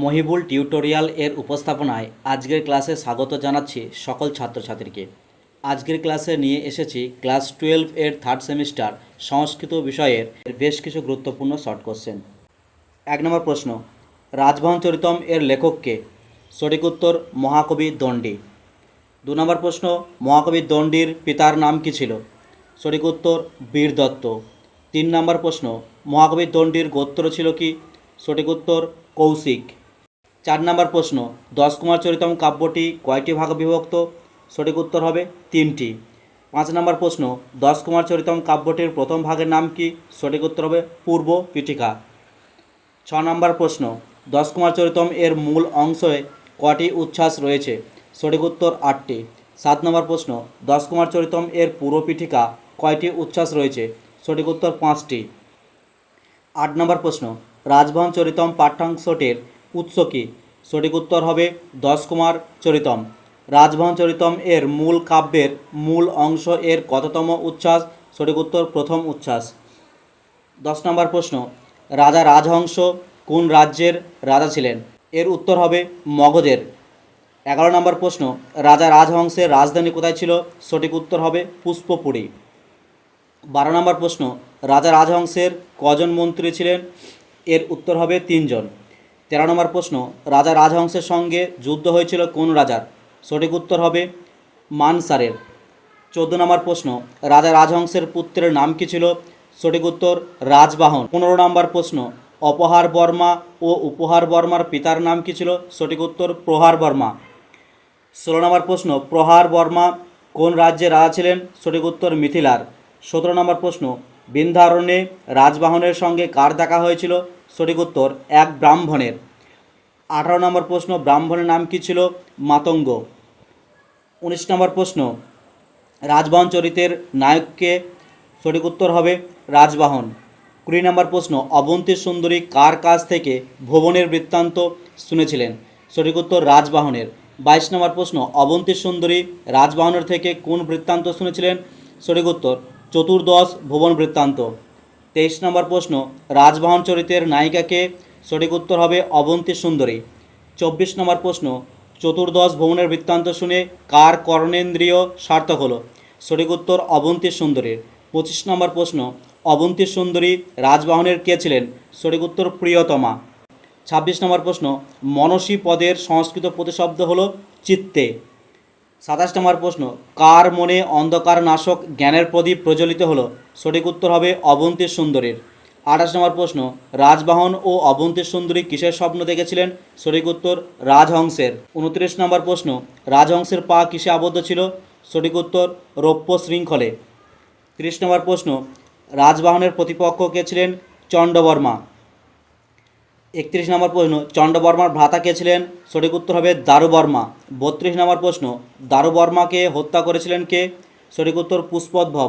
Mohibul tutorial এর উপস্থাপনায় আজকের ক্লাসে স্বাগত জানাচ্ছি সকল ছাত্রছাত্রীকে। আজকের ক্লাসে নিয়ে এসেছি ক্লাস টুয়েলভ এর থার্ড সেমিস্টার সংস্কৃত বিষয়ের বেশ কিছু গুরুত্বপূর্ণ শর্ট কোশ্চেন। এক নম্বর প্রশ্ন, রাজভবন চরিতম এর লেখককে সঠিক উত্তর মহাকবি দণ্ডী। দু নম্বর প্রশ্ন, মহাকবি দণ্ডির পিতার নাম কী ছিল? সঠিক উত্তর, বীর দত্ত। তিন নম্বর প্রশ্ন, মহাকবি দণ্ডির গোত্র ছিল কি? সঠিক উত্তর, কৌশিক। চার নম্বর প্রশ্ন, দশ কুমার চরিতম কাব্যটি কয়টি ভাগে বিভক্ত? সঠিক উত্তর হবে তিনটি। পাঁচ নম্বর প্রশ্ন, দশ কুমার চরিতম কাব্যটির প্রথম ভাগের নাম কি? সঠিক উত্তর হবে পূর্ব পিঠিকা। ছ নম্বর প্রশ্ন, দশ কুমার চরিতম এর মূল অংশে কটি উচ্ছ্বাস রয়েছে? সঠিক উত্তর আটটি। সাত নম্বর প্রশ্ন, দশ কুমার চরিতম এর পূর্ব পিঠিকা কয়টি উচ্ছ্বাস রয়েছে? সঠিক উত্তর পাঁচটি। আট নম্বর প্রশ্ন, রাজভবন চরিতম পাঠ্যাংশটির উৎস কী? সঠিক উত্তর হবে দশ কুমার চরিতম। রাজভবন চরিতম এর মূল কাব্যের মূল অংশ এর কততম উচ্ছ্বাস? সঠিক উত্তর, প্রথম উচ্ছ্বাস। দশ নম্বর প্রশ্ন, রাজা রাজহংস কোন রাজ্যের রাজা ছিলেন? এর উত্তর হবে মগধের। এগারো নম্বর প্রশ্ন, রাজা রাজহংসের রাজধানী কোথায় ছিল? সঠিক উত্তর হবে পুষ্পপুরী। বারো নম্বর প্রশ্ন, রাজা রাজহংসের কজন মন্ত্রী ছিলেন? এর উত্তর হবে তিনজন। তেরো নম্বর প্রশ্ন, রাজা রাজহংসের সঙ্গে যুদ্ধ হয়েছিল কোন রাজার? সঠিক উত্তর হবে মানসারের। চোদ্দ নম্বর প্রশ্ন, রাজা রাজহংসের পুত্রের নাম কী ছিল? সঠিক উত্তর, রাজবাহন। পনেরো নম্বর প্রশ্ন, অপহার বর্মা ও উপহার বর্মার পিতার নাম কী ছিল? সঠিক উত্তর, প্রহার বর্মা। ষোলো নম্বর প্রশ্ন, প্রহার বর্মা কোন রাজ্যে রাজা ছিলেন? সঠিক উত্তর, মিথিলার। সতেরো নম্বর প্রশ্ন, বিন্ধ্যারণ্যে রাজবাহনের সঙ্গে কার দেখা হয়েছিল? সঠিক উত্তর এক ব্রাহ্মণের। আঠারো নম্বর প্রশ্ন, ব্রাহ্মণের নাম কী ছিল? মাতঙ্গ। উনিশ নম্বর প্রশ্ন, রাজবাহন চরিতের নায়ককে সঠিক উত্তর হবে রাজবাহন। কুড়ি নম্বর প্রশ্ন, অবন্তী সুন্দরী কার কাছ থেকে ভুবনের বৃত্তান্ত শুনেছিলেন? সঠিক উত্তর রাজবাহনের। বাইশ নম্বর প্রশ্ন, অবন্তী সুন্দরী রাজবাহনের থেকে কোন বৃত্তান্ত শুনেছিলেন? সঠিক উত্তর চতুর্দশ ভুবন বৃত্তান্ত। তেইশ নম্বর প্রশ্ন রাজবাহন চরিত্রের নায়িকাকে সঠিক উত্তর হবে অবন্তী সুন্দরী। চব্বিশ নম্বর প্রশ্ন, চতুর্দশ ভুবনের বৃত্তান্ত শুনে কার কর্ণেন্দ্রিয় সার্থক হলো? সঠিক উত্তর অবন্তী সুন্দরীর। পঁচিশ নম্বর প্রশ্ন, অবন্তী সুন্দরী রাজবাহনের কে ছিলেন? সঠিক উত্তর প্রিয়তমা। ছাব্বিশ নম্বর প্রশ্ন, মনসী পদের সংস্কৃত প্রতিশব্দ হলো চিত্তে। সাতাশ নম্বর প্রশ্ন, কার মনে অন্ধকার নাশক জ্ঞানের প্রদীপ প্রজ্বলিত হলো? সঠিক উত্তর হবে অবন্তীর সুন্দরীর। আঠাশ নম্বর প্রশ্ন, রাজবাহন ও অবন্তীর সুন্দরী কিসের স্বপ্ন দেখেছিলেন? সঠিক উত্তর, রাজহংসের। উনত্রিশ নম্বর প্রশ্ন, রাজহংসের পা কিসে আবদ্ধ ছিল? সঠিক উত্তর, রৌপ্য শৃঙ্খলে। তিরিশ নম্বর প্রশ্ন, রাজবাহনের প্রতিপক্ষ কে ছিলেন? চণ্ডবর্মা একত্রিশ নম্বর প্রশ্ন চণ্ডবর্মার ভ্রাতা কে ছিলেন? সঠিক উত্তর হবে দারুবর্মা। বত্রিশ নম্বর প্রশ্ন দারুবর্মাকে হত্যা করেছিলেন কে? সঠিক উত্তর পুষ্পোদ্ভব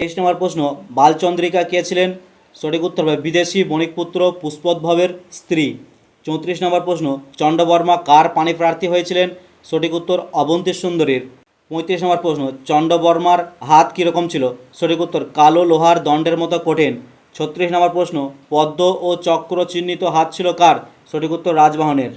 তেইশ নম্বর প্রশ্ন, বালচন্দ্রিকা কে ছিলেন? সঠিক উত্তর হবে বিদেশি বণিকপুত্র পুষ্পোদ্ভবের স্ত্রী। চৌত্রিশ নম্বর প্রশ্ন চণ্ডবর্মা কার পানি প্রার্থী হয়েছিলেন? সঠিক উত্তর অবন্তী সুন্দরীর। পঁয়ত্রিশ নম্বর প্রশ্ন চণ্ডবর্মার হাত কীরকম ছিল? সঠিক উত্তর, কালো লোহার দণ্ডের মতো কঠিন। ছত্রিশ নম্বর প্রশ্ন পদ্ম ও চক্র চিহ্নিত হাত ছিল কার? সঠিক উত্তর রাজবাহনের।